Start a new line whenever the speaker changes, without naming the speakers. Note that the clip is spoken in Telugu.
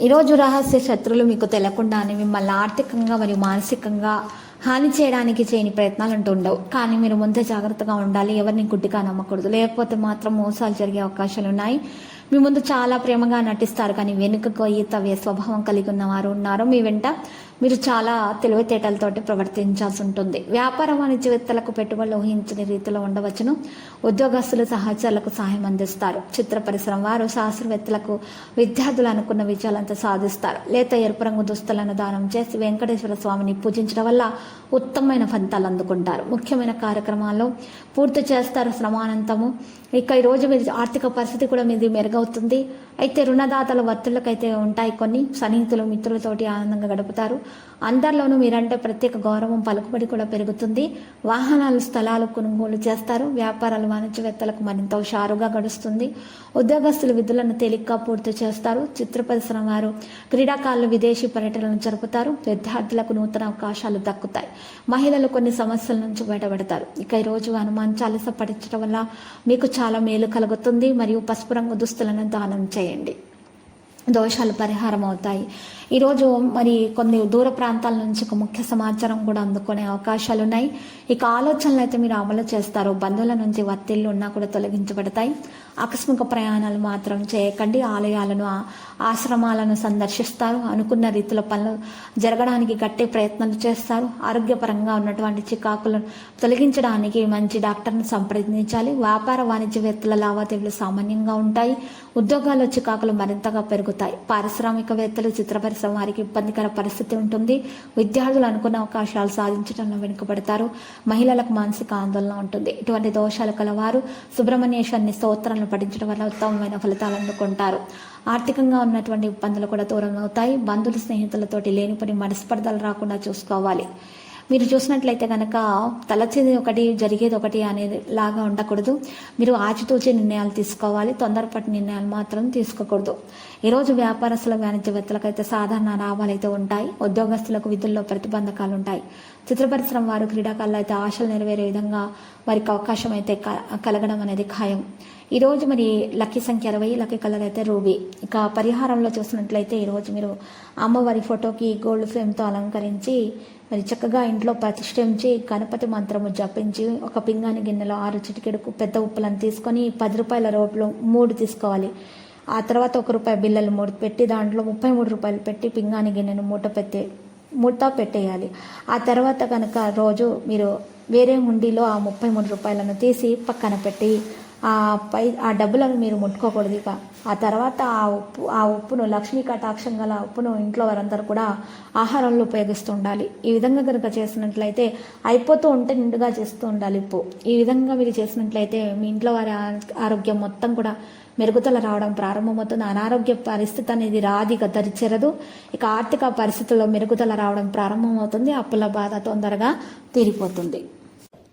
ఈరోజు రహస్య శత్రులు మీకు తెలకుండానే మిమ్మల్ని ఆర్థికంగా మరియు మానసికంగా హాని చేయడానికి చేయని ప్రయత్నాలు అంటూ ఉండవు. కానీ మీరు ముందే జాగ్రత్తగా ఉండాలి. ఎవరిని గుడ్డిగా నమ్మకూడదు. లేకపోతే మాత్రం మోసాలు జరిగే అవకాశాలు ఉన్నాయి. మీ ముందు చాలా ప్రేమగా నటిస్తారు. కానీ వెనుకకు ఈతవ్య స్వభావం కలిగి ఉన్నవారు ఉన్నారు. మీ వెంట మీరు చాలా తెలివితేటలతోటి ప్రవర్తించాల్సి ఉంటుంది. వ్యాపార వాణిజ్యవేత్తలకు పెట్టుబడులు ఊహించని రీతిలో ఉండవచ్చును. ఉద్యోగస్తులు సహచరులకు సహాయం అందిస్తారు. చిత్ర పరిశ్రమ వారు శాస్త్రవేత్తలకు విద్యార్థులు అనుకున్న విజయాలంతా సాధిస్తారు. లేత ఎరుపు రంగు దుస్తులను దానం చేసి వెంకటేశ్వర స్వామిని పూజించడం వల్ల ఉత్తమమైన ఫలితాలు అందుకుంటారు. ముఖ్యమైన కార్యక్రమాల్లో పూర్తి చేస్తారు శ్రమానంతము. ఇక ఈరోజు మీ ఆర్థిక పరిస్థితి కూడా మీది మెరుగవుతుంది. అయితే రుణదాతల వత్తులకైతే ఉంటాయి కొన్ని. సన్నిహితులు మిత్రులతోటి ఆనందంగా గడుపుతారు. అందరిలోనూ మీరంటే ప్రత్యేక గౌరవం పలుకుబడి కూడా పెరుగుతుంది. వాహనాలు స్థలాలు కొనుగోలు చేస్తారు. వ్యాపారాలు వాణిజ్యవేత్తలకు మరింత హుషారుగా గడుస్తుంది. ఉద్యోగస్తులు విధులను తేలిగ్గా పూర్తి చేస్తారు. చిత్ర పరిశ్రమ వారు క్రీడాకారులు విదేశీ పర్యటనలు జరుపుతారు. విద్యార్థులకు నూతన అవకాశాలు దక్కుతాయి. మహిళలు కొన్ని సమస్యల నుంచి బయటపడతారు. ఇక ఈరోజు హనుమాన్ చాలీస పఠించడం వల్ల మీకు చాలా మేలు కలుగుతుంది. మరియు పసుపు రంగు దుస్తులను దానం చేయండి. దోషాలు పరిహారం అవుతాయి ఈరోజు మరి కొన్ని దూర ప్రాంతాల నుంచి ఒక ముఖ్య సమాచారం కూడా అందుకునే అవకాశాలు ఉన్నాయి ఇక ఆలోచనలు అయితే మీరు అమలు చేస్తారు. బంధువుల నుంచి ఒత్తిళ్ళు ఉన్నా కూడా తొలగించబడతాయి. ఆకస్మిక ప్రయాణాలు మాత్రం చేయకండి. ఆలయాలను ఆశ్రమాలను సందర్శిస్తారు. అనుకున్న రీతిలో పనులు జరగడానికి గట్టి ప్రయత్నాలు చేస్తారు. ఆరోగ్యపరంగా ఉన్నటువంటి చికాకులను తొలగించడానికి మంచి డాక్టర్ను సంప్రదించాలి. వ్యాపార వాణిజ్యవేత్తల లావాదేవీలు సామాన్యంగా ఉంటాయి. ఉద్యోగాల్లో చికాకులు మరింతగా పెరుగుతాయి. పారిశ్రామికవేత్తలు చిత్ర పరిశ్రమ వారికి ఇబ్బందికర పరిస్థితి ఉంటుంది. విద్యార్థులు అనుకున్న అవకాశాలు సాధించడంలో వెనుకబడతారు. మహిళలకు మానసిక ఆందోళన ఉంటుంది. ఇటువంటి దోషాలు కలవారు సుబ్రహ్మణ్యేశ్వరిని స్తోత్రాలను పఠించడం వల్ల ఉత్తమమైన ఫలితాలు అందుకుంటారు. ఆర్థికంగా ఉన్నటువంటి ఇబ్బందులు కూడా దూరం అవుతాయి బంధువులు స్నేహితులతోటి లేనిపని మనస్పర్ధలు రాకుండా చూసుకోవాలి. మీరు చూసినట్లయితే కనుక తలచేది ఒకటి జరిగేది ఒకటి అనేది లాగా ఉండకూడదు. మీరు ఆచితూచి నిర్ణయాలు తీసుకోవాలి. తొందరపాటు నిర్ణయాలు మాత్రం తీసుకోకూడదు. ఈరోజు వ్యాపారస్తుల వాణిజ్యవేత్తలకైతే సాధారణ లాభాలు అయితే ఉంటాయి. ఉద్యోగస్తులకు విధుల్లో ప్రతిబంధకాలు ఉంటాయి. చిత్ర పరిశ్రమ వారు క్రీడాకారులు అయితే ఆశలు నెరవేరే విధంగా వారికి అవకాశం అయితే కలగడం అనేది ఖాయం. ఈరోజు మరి లక్కీ సంఖ్య అరవై లక్కీ కలర్ అయితే రూబీ. ఇక పరిహారంలో చూసినట్లయితే ఈరోజు మీరు అమ్మవారి ఫోటోకి గోల్డ్ ఫ్రేమ్తో అలంకరించి మరి చక్కగా ఇంట్లో ప్రతిష్ఠించి గణపతి మంత్రము జపించి ఒక పింగాని గిన్నెలో ఆరు చిటికెడుకు పెద్ద ఉప్పులను తీసుకొని పది రూపాయల రోడ్లు మూడు తీసుకోవాలి. ఆ తర్వాత ఒక రూపాయి బిల్లలు మూడు పెట్టి దాంట్లో ముప్పై మూడు రూపాయలు పెట్టి పింగాని గిన్నెను మూట పెట్టి మూట పెట్టేయాలి. ఆ తర్వాత కనుక రోజు మీరు వేరే హుండీలో ఆ ముప్పై మూడు రూపాయలను తీసి పక్కన పెట్టి ఆ పై ఆ డబ్బులను మీరు ముట్టుకోకూడదు ఇక. ఆ తర్వాత ఆ ఉప్పు ఆ ఉప్పును లక్ష్మీ కటాక్షం గల ఉప్పును ఇంట్లో వారందరూ కూడా ఆహారంలో ఉపయోగిస్తూ ఉండాలి. ఈ విధంగా కనుక చేసినట్లయితే అయిపోతూ ఉంటే నిండుగా చేస్తూ ఉండాలి ఉప్పు. ఈ విధంగా మీరు చేసినట్లయితే మీ ఇంట్లో వారి ఆరోగ్యం మొత్తం కూడా మెరుగుదల రావడం ప్రారంభమవుతుంది. అనారోగ్య పరిస్థితి అనేది రాది ఇక దరిచేరదు. ఇక ఆర్థిక పరిస్థితుల్లో మెరుగుదల రావడం ప్రారంభమవుతుంది. అప్పుల బాధ తొందరగా తీరిపోతుంది.